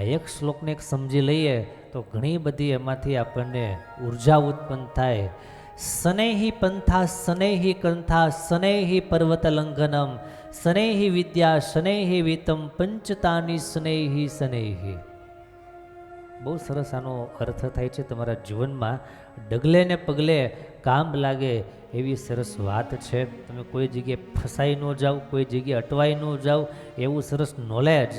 આ એક શ્લોકને એક સમજી લઈએ તો ઘણી બધી એમાંથી આપણને ઊર્જા ઉત્પન્ન થાય. સનેહી પંથા સનેહી કંથા સનેહી પર્વત લંઘનમ સનેહી વિદ્યા સનેહી વિતમ, પંચતાની સ્નેહી સનેહી. બહુ સરસ આનો અર્થ થાય છે તમારા જીવનમાં. ડગલે ને પગલે કામ લાગે એવી સરસ વાત છે. તમે કોઈ જગ્યાએ ફસાઈ ન જાઓ, કોઈ જગ્યાએ અટવાઈ ન જાઓ, એવું સરસ નોલેજ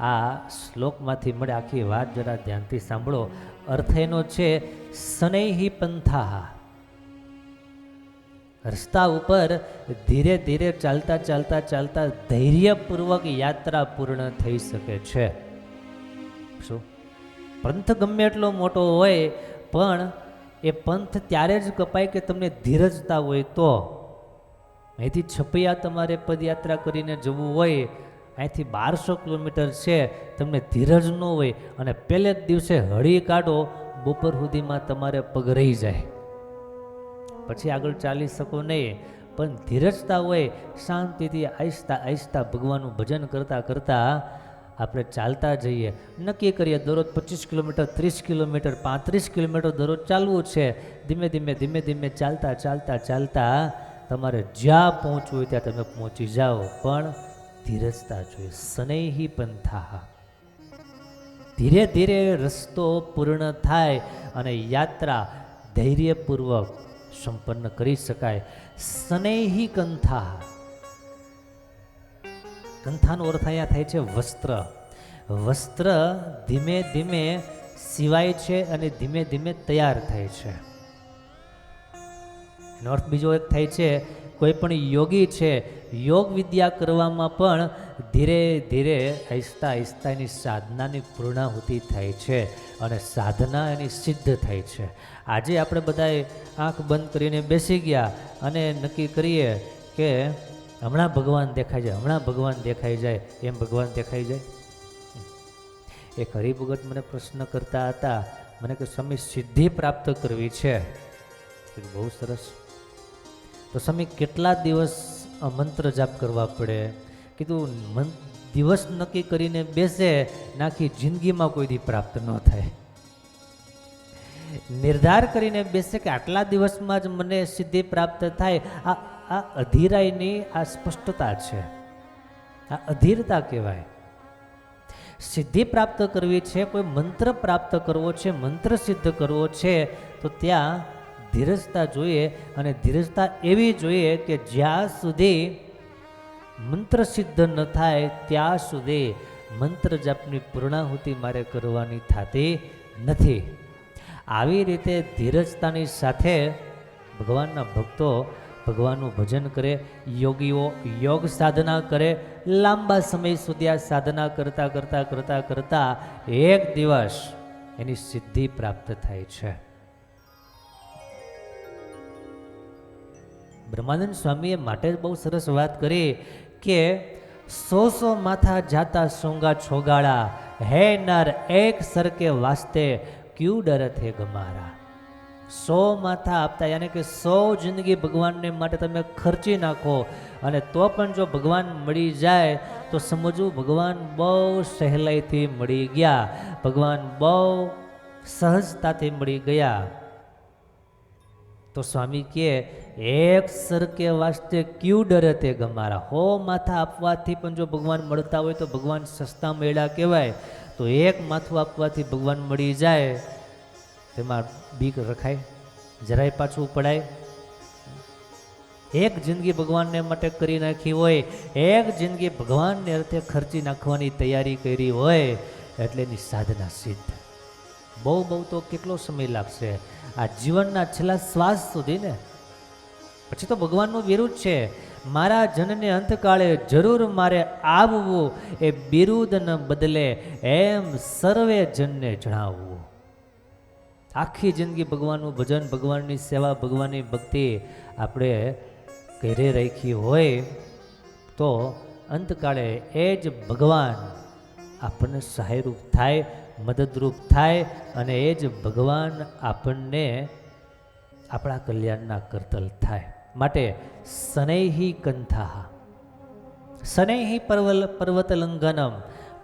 આ શ્લોકમાંથી મળે આખી વાત જરા ધ્યાનથી સાંભળો. અર્થ એનો છે, સનૈહી પંથા રસ્તા ઉપર ધીરે ધીરે ચાલતા ચાલતા ચાલતા ધૈર્યપૂર્વક યાત્રા પૂર્ણ થઈ શકે છે. શું? પંથ ગમે એટલો મોટો હોય, પણ એ પંથ ત્યારે જ કપાય કે તમને ધીરજતા હોય તો? અહીંથી છપૈયા તમારે પદયાત્રા કરીને જવું હોય અહીંથી બારસો કિલોમીટર છે, તમને ધીરજ ન હોય અને પહેલે જ દિવસે હળી કાઢો, બપોર સુધીમાં તમારે પગ રહી જાય. પછી આગળ ચાલી શકો નહીં, પણ ધીરજતા હોય, શાંતિથી આહિસ્તા આહિસ્તા ભગવાનનું ભજન કરતાં કરતાં આપણે ચાલતા જઈએ. નક્કી કરીએ, દરરોજ પચીસ કિલોમીટર, ત્રીસ કિલોમીટર, પાંત્રીસ કિલોમીટર દરરોજ ચાલવું છે. ધીમે ધીમે ધીમે ધીમે ચાલતા ચાલતા ચાલતા તમારે જ્યાં પહોંચવું હોય ત્યાં તમે પહોંચી જાઓ. પણ ધીરજતા જોઈએ, સનેહી પંથા. ધીરે ધીરે રસ્તો પૂર્ણ થાય અને યાત્રા ધૈર્યપૂર્વક સંપન્ન કરી શકાય. સનેહી કંથા. કંથાનો અર્થ અહીંયા થાય છે વસ્ત્ર. વસ્ત્ર ધીમે ધીમે સિવાય છે અને ધીમે ધીમે તૈયાર થાય છે. એનો અર્થ બીજો એક થાય છે, કોઈ પણ યોગી છે, યોગ વિદ્યા કરવામાં પણ ધીરે ધીરે આહિસ્તા આહિસ્તા એની સાધનાની પૂર્ણાહુતિ થાય છે અને સાધના એની સિદ્ધ થાય છે. આજે આપણે બધાએ આંખ બંધ કરીને બેસી ગયા અને નક્કી કરીએ કે હમણાં ભગવાન દેખાઈ જાય, હમણાં ભગવાન દેખાઈ જાય, એમ ભગવાન દેખાઈ જાય? એક હરિભગત મને પ્રશ્ન કરતા હતા, મને કે સ્વામી સિદ્ધિ પ્રાપ્ત કરવી છે. બહુ સરસ. તો સ્વામી, કેટલા દિવસ મંત્ર જાપ કરવા પડે? કીધું, મન, દિવસ નક્કી કરીને બેસે, નાખી જિંદગીમાં કોઈ દી પ્રાપ્ત ન થાય. નિર્ધાર કરીને બેસે કે આટલા દિવસમાં જ મને સિદ્ધિ પ્રાપ્ત થાય. આ આ અધીરાઈની આ સ્પષ્ટતા છે. આ અધીરતા કહેવાય. સિદ્ધિ પ્રાપ્ત કરવી છે, કોઈ મંત્ર પ્રાપ્ત કરવો છે, મંત્ર સિદ્ધ કરવો છે, તો ત્યાં ધીરજતા જોઈએ અને ધીરજતા એવી જોઈએ કે જ્યાં સુધી મંત્ર સિદ્ધ ન થાય, ત્યાં સુધી મંત્ર જાપની પૂર્ણાહુતિ મારે કરવાની થતી નથી. આવી રીતે ધીરજતાની સાથે ભગવાનના ભક્તો ભગવાનનું ભજન કરે, યોગીઓ યોગ સાધના કરે, લાંબા સમય સુધી આ સાધના કરતાં કરતાં કરતાં કરતાં એક દિવસ એની સિદ્ધિ પ્રાપ્ત થાય છે. બ્રહ્માનંદ સ્વામીએ માટે બહુ સરસ વાત કરી કે સો સો માથા જાતા સોંગા છોગાળા, હે નર એક સરકે વાસ્તે ક્યુ ડરત હે ગમારા? સો માથા આપતા, યાની કે સો જિંદગી ભગવાનને માટે તમે ખર્ચી નાખો અને તો પણ જો ભગવાન મળી જાય, તો સમજવું ભગવાન બહુ સહેલાઈથી મળી ગયા, ભગવાન બહુ સહજતાથી મળી ગયા. તો સ્વામી કહે, એક સરકે વાસ્તે ક્યુ ડરે તે ગમારા? હો માથા આપવાથી પણ જો ભગવાન મળતા હોય તો ભગવાન સસ્તા મેળા કહેવાય. તો એક માથું આપવાથી ભગવાન મળી જાય. તેમાં બીક રખાય, જરાય પાછું પડાય. એક જિંદગી ભગવાનને માટે કરી નાખી હોય, એક જિંદગી ભગવાનને અર્થે ખર્ચી નાખવાની તૈયારી કરી હોય, એટલે એની સાધના સિદ્ધ. બહુ બહુ તો કેટલો સમય લાગશે? આ જીવનના છેલ્લા શ્વાસ સુધી ને પછી તો ભગવાનનું વિરુદ્ધ છે. મારા જનને અંતકાળે જરૂર મારે આવવું, એ બિરુદન બદલે એમ સર્વે જનને જણાવવું. આખી જિંદગી ભગવાનનું ભજન, ભગવાનની સેવા, ભગવાનની ભક્તિ આપણે ઘરે રાખી હોય, તો અંતકાળે એ જ ભગવાન આપણને સહાયરૂપ થાય. મદદરૂપ થાય અને એ જ ભગવાન આપણને આપણા કલ્યાણના કરતલ થાય. માટે શનૈહી કંથાહ. શનૈહી પર્વલ પર્વત લંઘનમ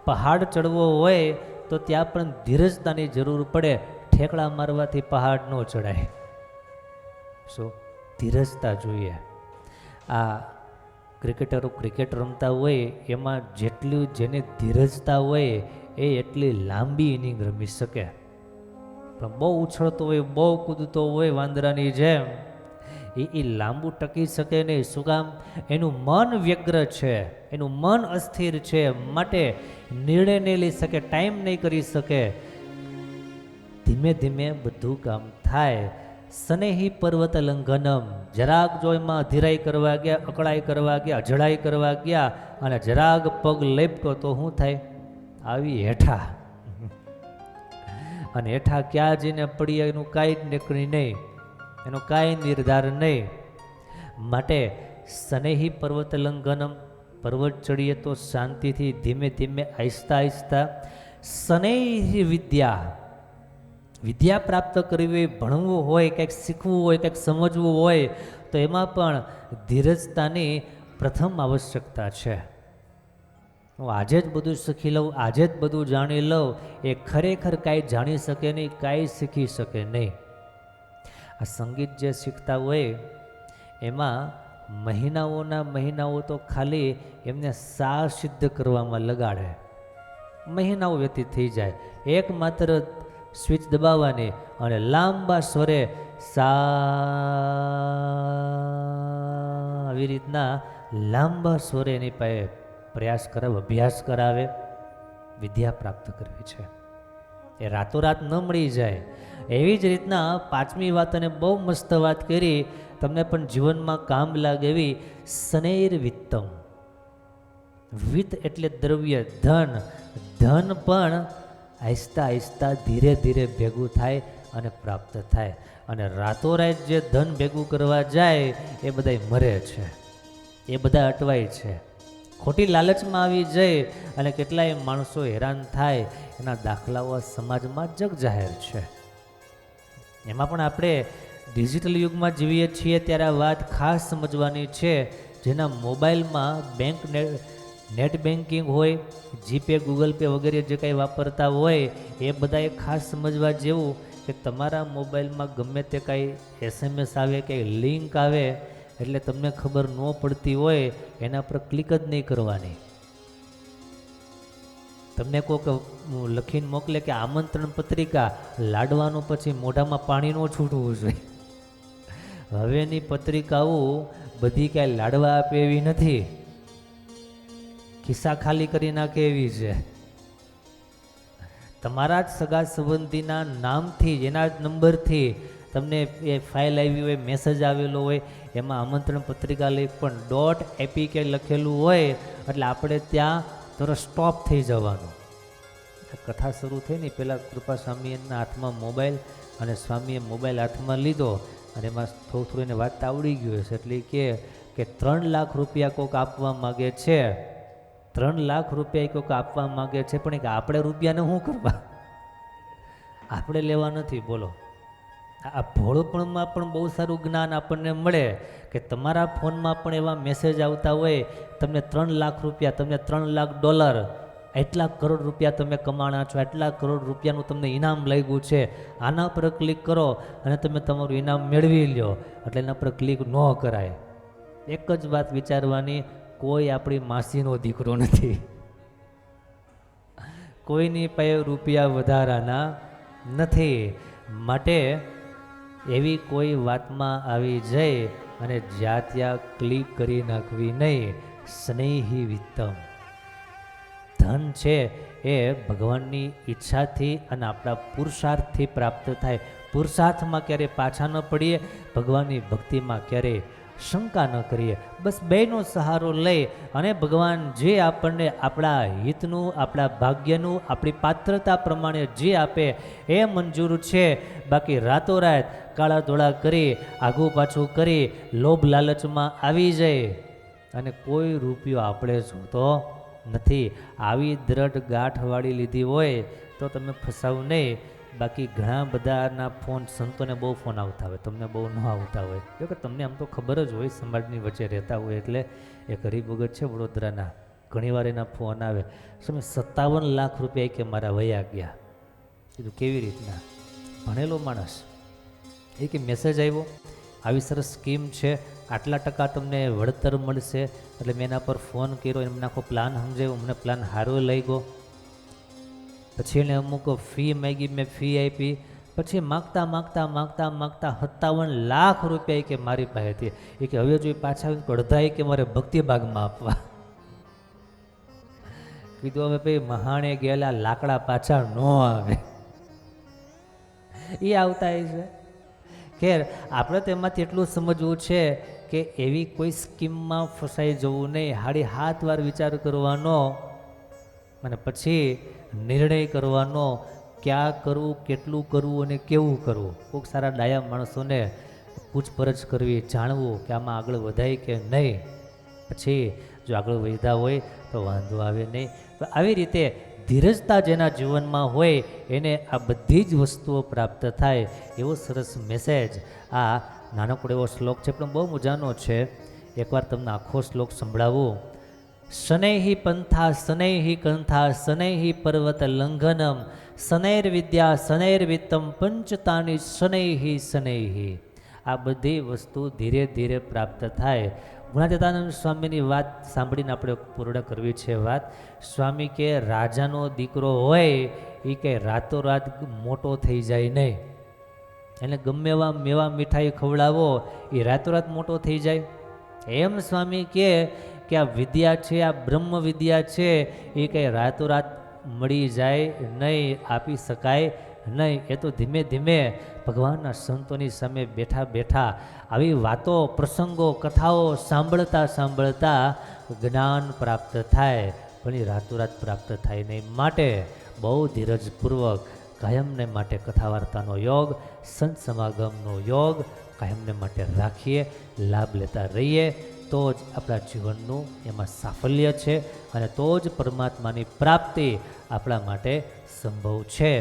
પહાડ ચડવો હોય તો ત્યાં પણ ધીરજતાની જરૂર પડે. ઠેકડા મારવાથી પહાડ ન ચડાય. શું? ધીરજતા જોઈએ. આ ક્રિકેટરો ક્રિકેટ રમતા હોય, એમાં જેટલું જેને ધીરજતા હોય એ એટલી લાંબી ઇનિંગ રમી શકે. પણ બહુ ઉછળતો હોય, બહુ કૂદતો હોય વાંદરાની જેમ, એ એ લાંબુ ટકી શકે નહીં. શું કામ? એનું મન વ્યગ્ર છે, એનું મન અસ્થિર છે, માટે નિર્ણય નહીં લઈ શકે, ટાઈમ નહીં કરી શકે. ધીમે ધીમે બધું કામ થાય. સનેહી પર્વત લંઘનમ જરાક જો એમાં અધિરાઈ કરવા ગયા, અકળાઈ કરવા ગયા, અજળાઈ કરવા ગયા, અને જરાક પગ લેપટો તો શું થાય? આવી હેઠા. અને હેઠા ક્યાં જઈને પડી એનું કાંઈ જ નીકળી નહીં. એનો કાંઈ નિર્ધાર નહીં. માટે સનેહી પર્વત લંઘનમ, પર્વત ચડીએ તો શાંતિથી ધીમે ધીમે આહિસ્તા આહિસ્તા સનેહી વિદ્યા વિદ્યા પ્રાપ્ત કરવી, ભણવું હોય, કંઈક શીખવું હોય, કંઈક સમજવું હોય, તો એમાં પણ ધીરજતાની પ્રથમ આવશ્યકતા છે. હું આજે જ બધું શીખી લઉં, આજે જ બધું જાણી લઉં, એ ખરેખર કાંઈ જાણી શકે નહીં, કાંઈ શીખી શકે નહીં. આ સંગીત જે શીખતા હોય, એમાં મહિનાઓના મહિનાઓ તો ખાલી એમને સાર સિદ્ધ કરવામાં લગાડે. મહિનાઓ વ્યતીત થઈ જાય. એકમાત્ર સ્વિચ દબાવવાની અને લાંબા સ્વરે સા આવી રીતના લાંબા સ્વરે એની પાસે પ્રયાસ કરાવે, અભ્યાસ કરાવે, વિદ્યા પ્રાપ્ત કરવી છે. એ રાતોરાત ન મળી જાય. એવી જ રીતના પાંચમી વાત અને બહુ મસ્ત વાત કરી, તમને પણ જીવનમાં કામ લાગે એવી, સનેર વિત્તમ. વિત્ત એટલે દ્રવ્ય, ધન. ધન પણ આહિસ્તા આહિસ્તા ધીરે ધીરે ભેગું થાય અને પ્રાપ્ત થાય. અને રાતોરાત જે ધન ભેગું કરવા જાય, એ બધાય મરે છે. એ બધા અટવાય છે. ખોટી લાલચમાં આવી જાય અને કેટલાય માણસો હેરાન થાય, એના દાખલાઓ સમાજમાં જગ જાહેર છે. એમાં પણ આપણે ડિજિટલ યુગમાં જીવીએ છીએ ત્યારે આ વાત ખાસ સમજવાની છે, જેના મોબાઈલમાં બેંક નેટ બેન્કિંગ હોય, જીપે, ગૂગલ પે વગેરે જે કંઈ વાપરતા હોય, એ બધાએ ખાસ સમજવા જેવું કે તમારા મોબાઈલમાં ગમે તે કાંઈ એસએમએસ આવે કે લિંક આવે એટલે તમને ખબર ન પડતી હોય, એના પર ક્લિક જ નહીં કરવાની. તમને કોઈક લખીને મોકલે કે આમંત્રણ પત્રિકા, લાડવાનું પછી મોઢામાં પાણી ન છૂટવું જોઈએ. હવેની પત્રિકાઓ બધી કાંઈ લાડવા આપે એવી નથી. ખિસ્સા ખાલી કરી નાખે એવી છે. તમારા જ સગા સંબંધીના નામથી, એના જ નંબરથી તમને એ ફાઇલ આવી હોય મેસેજ આવેલો હોય, એમાં આમંત્રણ પત્રિકા લઈ પણ ડોટ એપી કે લખેલું હોય, એટલે આપણે ત્યાં તરત સ્ટોપ થઈ જવાનું. કથા શરૂ થઈ ને પહેલાં કૃપા સ્વામીના હાથમાં મોબાઈલ અને સ્વામીએ મોબાઈલ હાથમાં લીધો અને એમાં થોડું થોડું એને વાત આવડી ગયું હશે, એટલે કે કે ત્રણ લાખ રૂપિયા કોઈક આપવા માગે છે. ત્રણ લાખ રૂપિયા કોઈક આપવા માગે છે, પણ એક આપણે રૂપિયાને શું કરવા? આપણે લેવા નથી, બોલો. આ ભોળપણમાં પણ બહુ સારું જ્ઞાન આપણને મળે કે તમારા ફોનમાં પણ એવા મેસેજ આવતા હોય, તમને ત્રણ લાખ રૂપિયા, તમને ત્રણ લાખ ડોલર, એટલા કરોડ રૂપિયા તમે કમાણા છો, એટલા કરોડ રૂપિયાનું તમને ઇનામ લાગ્યું છે, આના પર ક્લિક કરો અને તમે તમારું ઇનામ મેળવી લો એટલે એના પર ક્લિક ન કરાય. એક જ વાત વિચારવાની, કોઈ આપણી માસીનો દીકરો નથી. કોઈની પાસે રૂપિયા વધારાના નથી. માટે એવી કોઈ વાતમાં આવી જાય અને જ્યાં ત્યાં ક્લિક કરી નાખવી નહીં. સ્નેહી વિત્તમ. ધન છે એ ભગવાનની ઈચ્છાથી અને આપણા પુરુષાર્થથી પ્રાપ્ત થાય. પુરુષાર્થમાં ક્યારેય પાછા ન પડીએ, ભગવાનની ભક્તિમાં ક્યારે શંકા ન કરીએ. બસ બેનો સહારો લઈ અને ભગવાન જે આપણને આપણા હિતનું, આપણા ભાગ્યનું, આપણી પાત્રતા પ્રમાણે જે આપે એ મંજૂર છે. બાકી રાતોરાત કાળા ધોળા કરી આઘું પાછું કરી, લોભ લાલચમાં આવી જાય. અને કોઈ રૂપિયો આપણે જોતો નથી. આવી દ્રઢ ગાંઠવાળી લીધી હોય તો તમે ફસાવ નહીં. બાકી ઘણા બધાના ફોન સંતોને બહુ ફોન આવતા હોય, તમને બહુ ન આવતા હોય. જો કે તમને આમ તો ખબર જ હોય સમાજની વચ્ચે રહેતા હોય એટલે એ ગરીબ વગર છે વડોદરાના. ઘણીવાર એના ફોન આવે. તમે સત્તાવન લાખ રૂપિયા કે મારા વયા ગયા? કીધું, કેવી રીતના? ભણેલો માણસ. એ કે, મેસેજ આવ્યો? આવી સરસ સ્કીમ છે. આટલા ટકા તમને વળતર મળશે. એટલે મેં એના પર ફોન કર્યો, એમને આખો પ્લાન સમજાવ્યો મને પ્લાન સારો લઈ ગયો. પછી એને અમુક ફી માગી, મેં ફી આપી. પછી માગતા માગતા માગતા માગતા સત્તાવન લાખ રૂપિયા કે મારી પાસેથી. એ કે હવે જો એ પાછા આવીને અડધા એ કે મારે ભક્તિ ભાગમાં આપવા. કીધું, હવે ભાઈ મહાણે ગયેલા લાકડા પાછા ન આવે. એ આવતા છે. ખેર, આપણે તેમાંથી એટલું સમજવું છે કે એવી કોઈ સ્કીમમાં ફસાઈ જવું નહીં. હાડી હાથ વાર વિચાર કરવાનો. અને પછી નિર્ણય કરવાનો, ક્યાં કરવું, કેટલું કરવું અને કેવું કરવું. કોઈક સારા ડાયા માણસોને પૂછપરછ કરવી, જાણવું કે આમાં આગળ વધાય કે નહીં. પછી જો આગળ વધ્યા હોય તો વાંધો આવે નહીં. તો આવી રીતે ધીરજતા જેના જીવનમાં હોય એને આ બધી જ વસ્તુઓ પ્રાપ્ત થાય એવો સરસ મેસેજ આ નાનકડો એવો શ્લોક છે. પણ બહુ મજાનો છે. એકવાર તમને આખો શ્લોક સંભળાવું. શનૈહિ પંથા શનૈહિ કંથા શનૈહિ પર્વત લંઘનમ શનૈર વિદ્યા શનૈર વિત્તમ, પંચતાની શનૈહિ શનૈહિ આ બધી વસ્તુ ધીરે ધીરે પ્રાપ્ત થાય. ગુણાતીતાનંદ સ્વામીની વાત સાંભળીને આપણે પૂર્ણ કરવી છે વાત. સ્વામી કે, રાજાનો દીકરો હોય એ કે રાતોરાત મોટો થઈ જાય નહીં. એટલે ગમે એવા મેવા મીઠાઈ ખવડાવો એ રાતોરાત મોટો થઈ જાય. એમ સ્વામી કહે કે આ વિદ્યા છે, આ બ્રહ્મ વિદ્યા છે, એ કંઈ રાતોરાત મળી જાય નહીં, આપી શકાય નહીં. એ તો ધીમે ધીમે ભગવાનના સંતોની સામે બેઠા બેઠા આવી વાતો, પ્રસંગો, કથાઓ સાંભળતા સાંભળતા જ્ઞાન પ્રાપ્ત થાય, પણ એ રાતોરાત પ્રાપ્ત થાય નહીં. માટે બહુ ધીરજપૂર્વક કાયમને માટે કથા વાર્તાનો યોગ, સંત સમાગમનો યોગ કાયમને માટે રાખીએ, લાભ લેતા રહીએ, તો જ આપણા જીવનનું એમાં સાફલ્ય છે અને તો જ પરમાત્માની પ્રાપ્તિ આપણા માટે સંભવ છે.